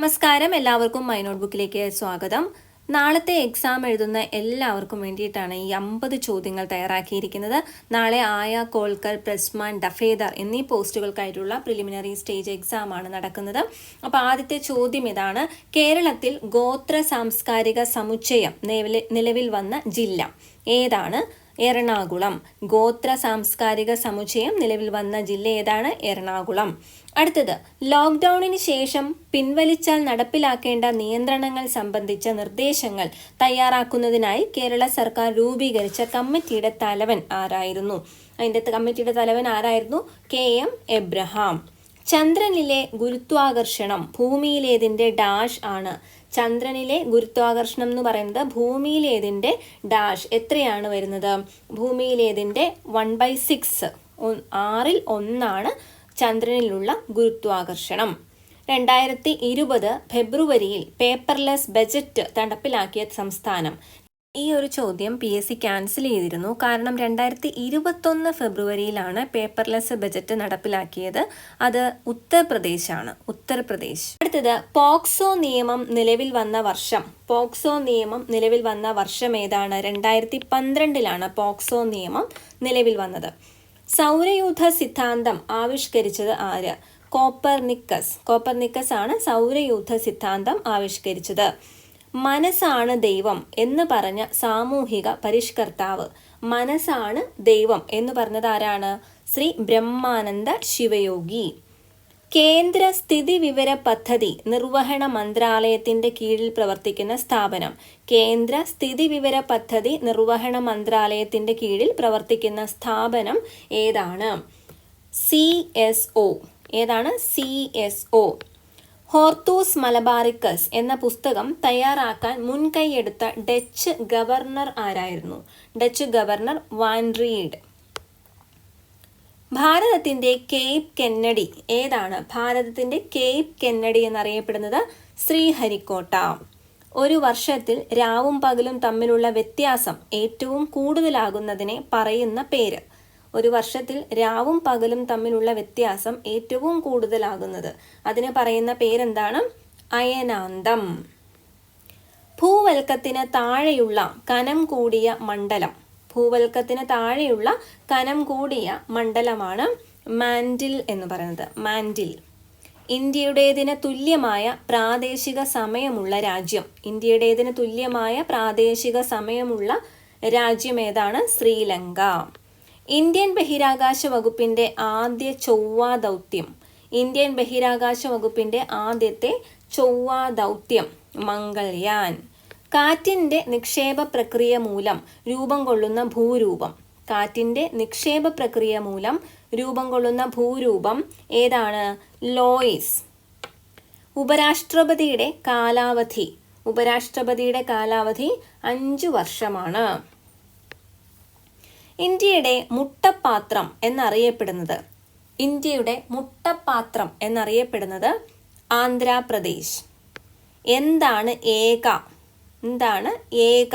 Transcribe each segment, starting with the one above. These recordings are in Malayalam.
നമസ്കാരം. എല്ലാവർക്കും മൈ നോട്ട്ബുക്കിലേക്ക് സ്വാഗതം. നാളത്തെ എക്സാം എഴുതുന്ന എല്ലാവർക്കും വേണ്ടിയിട്ടാണ് ഈ അമ്പത് ചോദ്യങ്ങൾ തയ്യാറാക്കിയിരിക്കുന്നത്. നാളെ ആയ കോൾക്കർ പ്രസ്മാൻ ഡഫേദർ എന്നീ പോസ്റ്റുകൾക്കായിട്ടുള്ള പ്രിലിമിനറി സ്റ്റേജ് എക്സാം ആണ് നടക്കുന്നത്. അപ്പോൾ ആദ്യത്തെ ചോദ്യം ഇതാണ്. കേരളത്തിൽ ഗോത്ര സാംസ്കാരിക സമുച്ചയം നിലവിൽ വന്ന ജില്ല ഏതാണ്? എറണാകുളം. ഗോത്ര സാംസ്കാരിക സമുച്ചയം നിലവിൽ വന്ന ജില്ല ഏതാണ്? എറണാകുളം. അടുത്തത് ലോക്ക്ഡൌണിന് ശേഷം പിൻവലിച്ചാൽ നടപ്പിലാക്കേണ്ട നിയന്ത്രണങ്ങൾ സംബന്ധിച്ച നിർദ്ദേശങ്ങൾ തയ്യാറാക്കുന്നതിനായി കേരള സർക്കാർ രൂപീകരിച്ച കമ്മിറ്റിയുടെ തലവൻ ആരായിരുന്നു? അതിന്റെ കമ്മിറ്റിയുടെ തലവൻ ആരായിരുന്നു? K M Abraham. ചന്ദ്രനിലെ ഗുരുത്വാകർഷണം ഭൂമിയിലേതിന്റെ ഡാഷ് ആണ്. ചന്ദ്രനിലെ ഗുരുത്വാകർഷണം എന്ന് പറയുന്നത് ഭൂമിയിലേതിന്റെ ഡാഷ് എത്രയാണ് വരുന്നത്? ഭൂമിയിലേതിന്റെ വൺ ബൈ സിക്സ് ആറിൽ ഒന്നാണ് ചന്ദ്രനിലുള്ള ഗുരുത്വാകർഷണം. രണ്ടായിരത്തി ഇരുപത് ഫെബ്രുവരിയിൽ പേപ്പർലെസ് ബജറ്റ് നടപ്പിലാക്കിയ സംസ്ഥാനം. ഈ ഒരു ചോദ്യം പി എസ് സി ക്യാൻസൽ ചെയ്തിരുന്നു. കാരണം രണ്ടായിരത്തി ഇരുപത്തൊന്ന് ഫെബ്രുവരിയിലാണ് പേപ്പർലെസ് ബജറ്റ് നടപ്പിലാക്കിയത്. അത് ഉത്തർപ്രദേശാണ്. ഉത്തർപ്രദേശ്. അടുത്തത് പോക്സോ നിയമം നിലവിൽ വന്ന വർഷം. പോക്സോ നിയമം നിലവിൽ വന്ന വർഷം ഏതാണ്? രണ്ടായിരത്തി പന്ത്രണ്ടിലാണ് പോക്സോ നിയമം നിലവിൽ വന്നത്. സൗരയൂഥ സിദ്ധാന്തം ആവിഷ്കരിച്ചത് ആര്? കോപ്പർ നിക്കസ് കോപ്പർ നിക്കസ് ആണ് സൗരയൂഥ സിദ്ധാന്തം ആവിഷ്കരിച്ചത്. മനസ്സാണ് ദൈവം എന്ന് പറഞ്ഞ സാമൂഹിക പരിഷ്കർത്താവ്. മനസ്സാണ് ദൈവം എന്ന് പറഞ്ഞത് ആരാണ്? ശ്രീ ബ്രഹ്മാനന്ദ ശിവയോഗി. കേന്ദ്ര സ്ഥിതി വിവര പദ്ധതി നിർവഹണ മന്ത്രാലയത്തിന്റെ കീഴിൽ പ്രവർത്തിക്കുന്ന സ്ഥാപനം. കേന്ദ്ര സ്ഥിതി വിവര പദ്ധതി നിർവഹണ മന്ത്രാലയത്തിന്റെ കീഴിൽ പ്രവർത്തിക്കുന്ന സ്ഥാപനം ഏതാണ്? C S O. ഏതാണ്? C S O. Hortus Malabaricus എന്ന പുസ്തകം തയ്യാറാക്കാൻ മുൻകൈയെടുത്ത ഡച്ച് ഗവർണർ ആരായിരുന്നു? ഡച്ച് ഗവർണർ വാൻഡ്രീഡ് ഭാരതത്തിന്റെ കേപ്പ് കെന്നഡി. ഏതാണ് ഭാരതത്തിന്റെ കേപ്പ് കെന്നഡി എന്നറിയപ്പെടുന്നത്? ശ്രീഹരിക്കോട്ട. ഒരു വർഷത്തിൽ രാവും പകലും തമ്മിലുള്ള വ്യത്യാസം ഏറ്റവും കൂടുതലാകുന്നതിനെ പറയുന്ന പേര്. ഒരു വർഷത്തിൽ രാവും പകലും തമ്മിലുള്ള വ്യത്യാസം ഏറ്റവും കൂടുതലാകുന്നത്. അതിന് പറയുന്ന പേരെന്താണ്? അയനാന്തം. ഭൂവൽക്കത്തിന് താഴെയുള്ള കനം കൂടിയ മണ്ഡലം. ഭൂവൽക്കത്തിന് താഴെയുള്ള കനം കൂടിയ മണ്ഡലമാണ് മാൻഡിൽ എന്ന് പറയുന്നത്. മാൻഡിൽ. ഇന്ത്യയുടേതിന് തുല്യമായ പ്രാദേശിക സമയമുള്ള രാജ്യം. ഇന്ത്യയുടേതിന് തുല്യമായ പ്രാദേശിക സമയമുള്ള രാജ്യം ഏതാണ്? ശ്രീലങ്ക. ഇന്ത്യൻ ബഹിരാകാശ വകുപ്പിന്റെ ആദ്യ ചൊവ്വാ ദൗത്യം. ഇന്ത്യൻ ബഹിരാകാശ വകുപ്പിന്റെ ആദ്യത്തെ ചൊവ്വാ ദൗത്യം മംഗൾയാൻ. കാറ്റിന്റെ നിക്ഷേപ പ്രക്രിയ മൂലം രൂപം കൊള്ളുന്ന ഭൂരൂപം. കാറ്റിന്റെ നിക്ഷേപ പ്രക്രിയ മൂലം രൂപം കൊള്ളുന്ന ഭൂരൂപം ഏതാണ്? ലോയിസ്. ഉപരാഷ്ട്രപതിയുടെ കാലാവധി. ഉപരാഷ്ട്രപതിയുടെ കാലാവധി അഞ്ചു വർഷമാണ്. ഇന്ത്യയുടെ മുട്ടപ്പാത്രം എന്നറിയപ്പെടുന്നത്. ഇന്ത്യയുടെ മുട്ടപ്പാത്രം എന്നറിയപ്പെടുന്നത് ആന്ധ്രാപ്രദേശ്. എന്താണ് ഏക? എന്താണ് ഏക?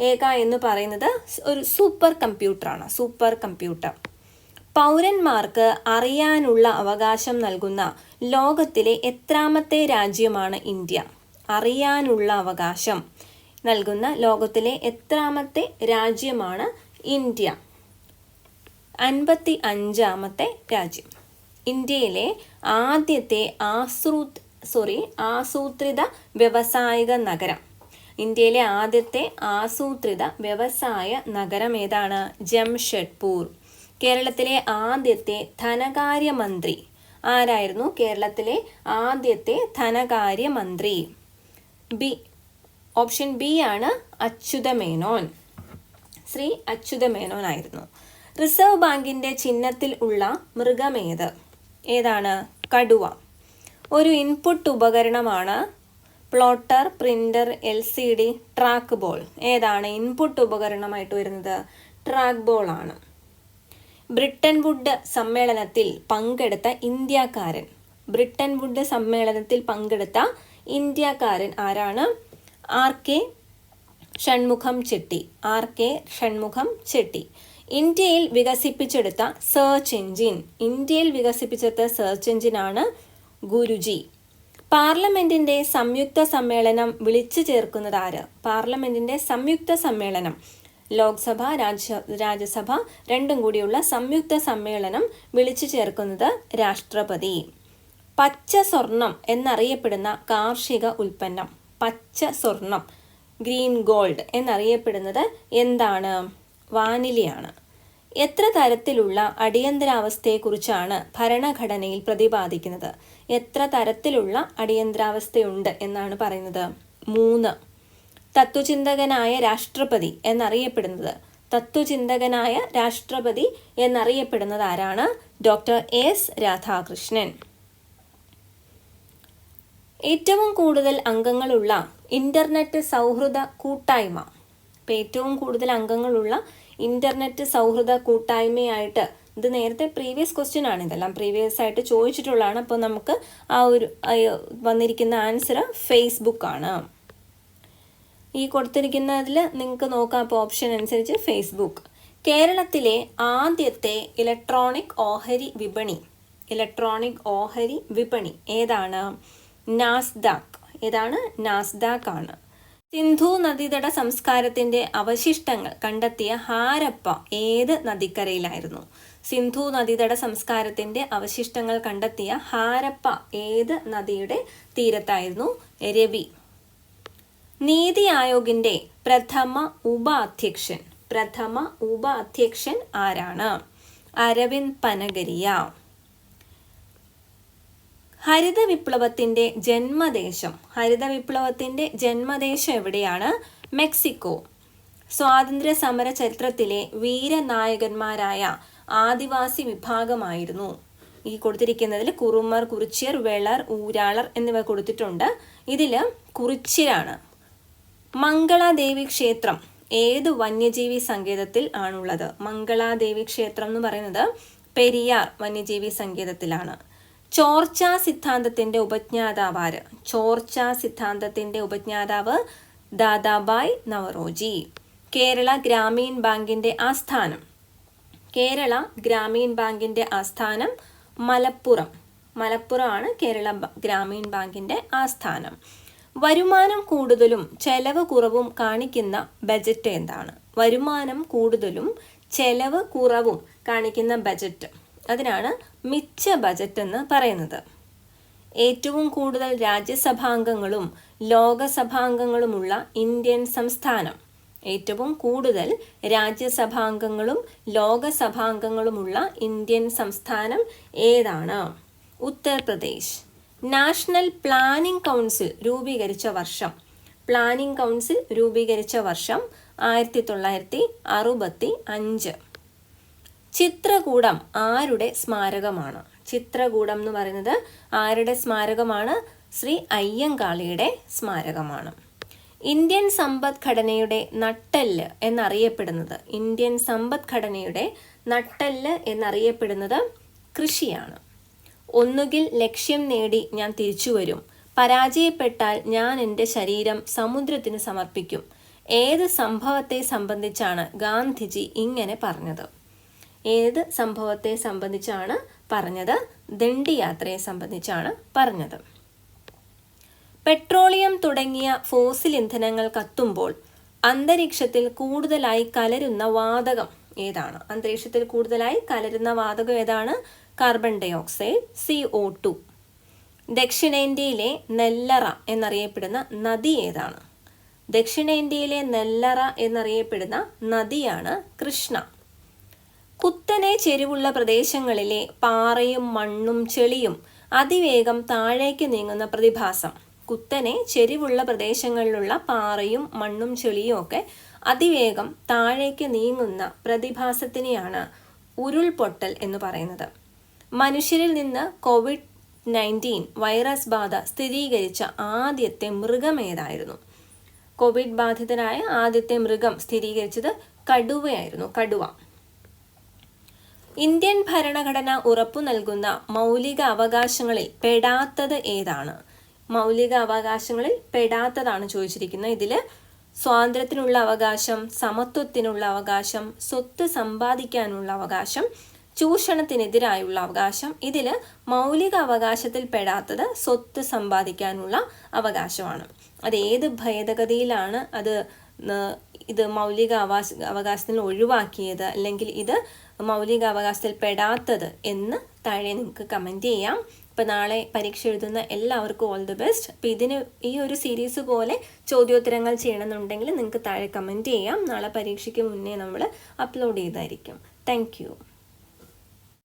ഏക എന്ന് പറയുന്നത് ഒരു സൂപ്പർ കമ്പ്യൂട്ടറാണ് സൂപ്പർ കമ്പ്യൂട്ടർ. പൗരന്മാർക്ക് അറിയാനുള്ള അവകാശം നൽകുന്ന ലോകത്തിലെ എത്രാമത്തെ രാജ്യമാണ് ഇന്ത്യ. അറിയാനുള്ള അവകാശം നൽകുന്ന ലോകത്തിലെ എത്രാമത്തെ രാജ്യമാണ് ഇന്ത്യ. അൻപത്തി അഞ്ചാമത്തെ രാജ്യം. ഇന്ത്യയിലെ ആദ്യത്തെ ആസൂ സോറി ആസൂത്രിത വ്യവസായിക നഗരം. ഇന്ത്യയിലെ ആദ്യത്തെ ആസൂത്രിത വ്യവസായ നഗരം ഏതാണ്? ജംഷഡ്പൂർ. കേരളത്തിലെ ആദ്യത്തെ ധനകാര്യമന്ത്രി. ആരായിരുന്നു? കേരളത്തിലെ ആദ്യത്തെ ധനകാര്യമന്ത്രി. ബി ഓപ്ഷൻ ബി ആണ് അച്യുതമേനോൻ. ശ്രീ അച്യുതമേനോൻ ആയിരുന്നു റിസർവ് ബാങ്കിന്റെ ചിഹ്നത്തിൽ ഉള്ള മൃഗമേത്? ഏതാണ്? കടുവ. ഒരു ഇൻപുട്ട് ഉപകരണമാണ് plotter printer L C D trackball. ഏതാണ് ഇൻപുട്ട് ഉപകരണമായിട്ട് വരുന്നത്? ട്രാക്ക് ബോൾ ആണ്. ബ്രിട്ടൻ വുഡ് സമ്മേളനത്തിൽ പങ്കെടുത്ത ഇന്ത്യക്കാരൻ. ബ്രിട്ടൻ വുഡ് സമ്മേളനത്തിൽ പങ്കെടുത്ത ഇന്ത്യക്കാരൻ ആരാണ്? R K Shanmukham Chetty. R K Shanmukham Chetty. ഇന്ത്യയിൽ വികസിപ്പിച്ചെടുത്ത സെർച്ച് എഞ്ചിൻ ഇന്ത്യയിൽ വികസിപ്പിച്ചെടുത്ത സെർച്ച് എഞ്ചിനാണ് ഗുരുജി. പാർലമെന്റിന്റെ സംയുക്ത സമ്മേളനം വിളിച്ചു ചേർക്കുന്നത് ആര്? പാർലമെന്റിന്റെ സംയുക്ത സമ്മേളനം. ലോക്സഭ രാജ്യ രാജ്യസഭ രണ്ടും കൂടിയുള്ള സംയുക്ത സമ്മേളനം വിളിച്ചു ചേർക്കുന്നത് രാഷ്ട്രപതി. പച്ച സ്വർണം എന്നറിയപ്പെടുന്ന കാർഷിക ഉൽപ്പന്നം. പച്ച സ്വർണം ഗ്രീൻ ഗോൾഡ് എന്നറിയപ്പെടുന്നത് എന്താണ്? വാനിലയാണ്. എത്ര തരത്തിലുള്ള അടിയന്തരാവസ്ഥയെക്കുറിച്ചാണ് ഭരണഘടനയിൽ പ്രതിപാദിക്കുന്നത്? എത്ര തരത്തിലുള്ള അടിയന്തരാവസ്ഥയുണ്ട് എന്നാണ് പറയുന്നത്? മൂന്ന്. തത്വചിന്തകനായ രാഷ്ട്രപതി എന്നറിയപ്പെടുന്നത്. തത്വചിന്തകനായ രാഷ്ട്രപതി എന്നറിയപ്പെടുന്നത് ആരാണ്? Doctor S. രാധാകൃഷ്ണൻ. ഏറ്റവും കൂടുതൽ അംഗങ്ങളുള്ള ഇന്റർനെറ്റ് സൗഹൃദ കൂട്ടായ്മ. ഇപ്പം ഏറ്റവും കൂടുതൽ അംഗങ്ങളുള്ള ഇന്റർനെറ്റ് സൗഹൃദ കൂട്ടായ്മയായിട്ട് ഇത് നേരത്തെ പ്രീവിയസ് ക്വസ്റ്റ്യൻ ആണ്. ഇതെല്ലാം പ്രീവിയസ് ആയിട്ട് ചോദിച്ചിട്ടുള്ളതാണ്. അപ്പോൾ നമുക്ക് ആ ഒരു വന്നിരിക്കുന്ന ആൻസർ ഫേസ്ബുക്ക് ആണ്. ഈ കൊടുത്തിരിക്കുന്നതിൽ നിങ്ങൾക്ക് നോക്കാം. അപ്പോൾ ഓപ്ഷൻ അനുസരിച്ച് ഫേസ്ബുക്ക് കേരളത്തിലെ ആദ്യത്തെ ഇലക്ട്രോണിക് ഓഹരി വിപണി. ഇലക്ട്രോണിക് ഓഹരി വിപണി ഏതാണ്? നാസ്ദാക്ക് ഏതാണ് നാസ്ദാക്ക് ആണ് സിന്ധു നദീതട സംസ്കാരത്തിന്റെ അവശിഷ്ടങ്ങൾ കണ്ടെത്തിയ ഹാരപ്പ ഏത് നദിക്കരയിലായിരുന്നു? സിന്ധു നദീതട സംസ്കാരത്തിന്റെ അവശിഷ്ടങ്ങൾ കണ്ടെത്തിയ ഹാരപ്പ ഏത് നദിയുടെ തീരത്തായിരുന്നു? രവി. നീതി ആയോഗിന്റെ പ്രഥമ ഉപാധ്യക്ഷൻ. പ്രഥമ ഉപാധ്യക്ഷൻ ആരാണ്? അരവിന്ദ് പനഗരിയ. ഹരിത വിപ്ലവത്തിന്റെ ജന്മദേശം. ഹരിത വിപ്ലവത്തിന്റെ ജന്മദേശം എവിടെയാണ്? മെക്സിക്കോ. സ്വാതന്ത്ര്യ സമര ചരിത്രത്തിലെ വീരനായകന്മാരായ ആദിവാസി വിഭാഗമായിരുന്നു. ഈ കൊടുത്തിരിക്കുന്നതിൽ കുറുമർ കുറിച്യർ വെളർ ഊരാളർ എന്നിവ കൊടുത്തിട്ടുണ്ട്. ഇതിൽ കുറിച്യരാണ് മംഗളാദേവി ക്ഷേത്രം ഏത് വന്യജീവി സങ്കേതത്തിൽ ആണുള്ളത്? മംഗളാദേവി ക്ഷേത്രം എന്ന് പറയുന്നത് പെരിയാർ വന്യജീവി സങ്കേതത്തിലാണ്. ചോർച്ച സിദ്ധാന്തത്തിന്റെ ഉപജ്ഞാതാവ് ആര് ചോർച്ച സിദ്ധാന്തത്തിന്റെ ഉപജ്ഞാതാവ് ദാദാബായ് നവറോജി. കേരള ഗ്രാമീൺ ബാങ്കിന്റെ ആസ്ഥാനം. കേരള ഗ്രാമീൺ ബാങ്കിന്റെ ആസ്ഥാനം മലപ്പുറം. മലപ്പുറമാണ് കേരള ഗ്രാമീൺ ബാങ്കിന്റെ ആസ്ഥാനം. വരുമാനം കൂടുതലും ചെലവ് കുറവും കാണിക്കുന്ന ബജറ്റ് എന്താണ്? വരുമാനം കൂടുതലും ചെലവ് കുറവും കാണിക്കുന്ന ബജറ്റ്. അതിനാണ് മിച്ച ബജറ്റ് എന്ന് പറയുന്നത്. ഏറ്റവും കൂടുതൽ രാജ്യസഭാംഗങ്ങളും ലോകസഭാംഗങ്ങളുമുള്ള ഇന്ത്യൻ സംസ്ഥാനം. ഏറ്റവും കൂടുതൽ രാജ്യസഭാംഗങ്ങളും ലോകസഭാംഗങ്ങളുമുള്ള ഇന്ത്യൻ സംസ്ഥാനം ഏതാണ്? ഉത്തർപ്രദേശ്. നാഷണൽ പ്ലാനിംഗ് കൗൺസിൽ രൂപീകരിച്ച വർഷം. പ്ലാനിംഗ് കൗൺസിൽ രൂപീകരിച്ച വർഷം ആയിരത്തി തൊള്ളായിരത്തി അറുപത്തി അഞ്ച് ചിത്രകൂടം ആരുടെ സ്മാരകമാണ്? ചിത്രകൂടം എന്ന് പറയുന്നത് ആരുടെ സ്മാരകമാണ്? ശ്രീ അയ്യങ്കാളിയുടെ സ്മാരകമാണ്. ഇന്ത്യൻ സമ്പദ്ഘടനയുടെ നട്ടെല്ല് എന്നറിയപ്പെടുന്നത് ഇന്ത്യൻ സമ്പദ്ഘടനയുടെ നട്ടെല്ല് എന്നറിയപ്പെടുന്നത് കൃഷിയാണ്. ഒന്നുകിൽ ലക്ഷ്യം നേടി ഞാൻ തിരിച്ചുവരും പരാജയപ്പെട്ടാൽ ഞാൻ എന്റെ ശരീരം സമുദ്രത്തിന് സമർപ്പിക്കും. ഏത് സംഭവത്തെ സംബന്ധിച്ചാണ് ഗാന്ധിജി ഇങ്ങനെ പറഞ്ഞത്? ഏത് സംഭവത്തെ സംബന്ധിച്ചാണ് പറഞ്ഞത്? ദണ്ഡിയാത്രയെ സംബന്ധിച്ചാണ് പറഞ്ഞത്. പെട്രോളിയം തുടങ്ങിയ ഫോസിൽ ഇന്ധനങ്ങൾ കത്തുമ്പോൾ അന്തരീക്ഷത്തിൽ കൂടുതലായി കലരുന്ന വാതകം ഏതാണ്? അന്തരീക്ഷത്തിൽ കൂടുതലായി കലരുന്ന വാതകം ഏതാണ്? Carbon dioxide C O two ദക്ഷിണേന്ത്യയിലെ നെല്ലറ എന്നറിയപ്പെടുന്ന നദി ഏതാണ്? ദക്ഷിണേന്ത്യയിലെ നെല്ലറ എന്നറിയപ്പെടുന്ന നദിയാണ് കൃഷ്ണ. കുത്തനെ ചെരിവുള്ള പ്രദേശങ്ങളിലെ പാറയും മണ്ണും ചെളിയും അതിവേഗം താഴേക്ക് നീങ്ങുന്ന പ്രതിഭാസം. കുത്തനെ ചെരിവുള്ള പ്രദേശങ്ങളിലുള്ള പാറയും മണ്ണും ചെളിയും ഒക്കെ അതിവേഗം താഴേക്ക് നീങ്ങുന്ന പ്രതിഭാസത്തിനെയാണ് ഉരുൾപൊട്ടൽ എന്ന് പറയുന്നത്. മനുഷ്യരിൽ നിന്ന് കോവിഡ് നയന്റീൻ വൈറസ് ബാധ സ്ഥിരീകരിച്ച ആദ്യത്തെ മൃഗം ഏതായിരുന്നു? കോവിഡ് ബാധിതനായ ആദ്യത്തെ മൃഗം സ്ഥിരീകരിച്ചത് കടുവയായിരുന്നു. കടുവ. ഇന്ത്യൻ ഭരണഘടന ഉറപ്പു നൽകുന്ന മൗലിക അവകാശങ്ങളിൽ പെടാത്തത് ഏതാണ്? മൗലിക അവകാശങ്ങളിൽ പെടാത്തതാണ് ചോദിച്ചിരിക്കുന്നത്. ഇതിൽ സ്വാതന്ത്ര്യത്തിനുള്ള അവകാശം സമത്വത്തിനുള്ള അവകാശം സ്വത്ത് സമ്പാദിക്കാനുള്ള അവകാശം ചൂഷണത്തിനെതിരായുള്ള അവകാശം ഇതിൽ മൗലിക അവകാശത്തിൽ പെടാത്തത് സ്വത്ത് സമ്പാദിക്കാനുള്ള അവകാശമാണ്. അത് ഏത് ഭേദഗതിയിലാണ്? അത് ഇത് മൗലിക അവകാശ അവകാശത്തിൽ ഒഴിവാക്കിയത് അല്ലെങ്കിൽ ഇത് മൗലിക അവകാശത്തിൽ പെടാത്തത് എന്ന് താഴെ നിങ്ങൾക്ക് കമന്റ് ചെയ്യാം. അപ്പോൾ നാളെ പരീക്ഷ എഴുതുന്ന എല്ലാവർക്കും ഓൾ ദി ബെസ്റ്റ് അപ്പോൾ ഇതിന് ഈ ഒരു സീരീസ് പോലെ ചോദ്യോത്തരങ്ങൾ ചെയ്യണമെന്നുണ്ടെങ്കിൽ നിങ്ങൾക്ക് താഴെ കമന്റ് ചെയ്യാം. നാളെ പരീക്ഷയ്ക്ക് മുന്നേ നമ്മൾ അപ്ലോഡ് ചെയ്തായിരിക്കും. താങ്ക്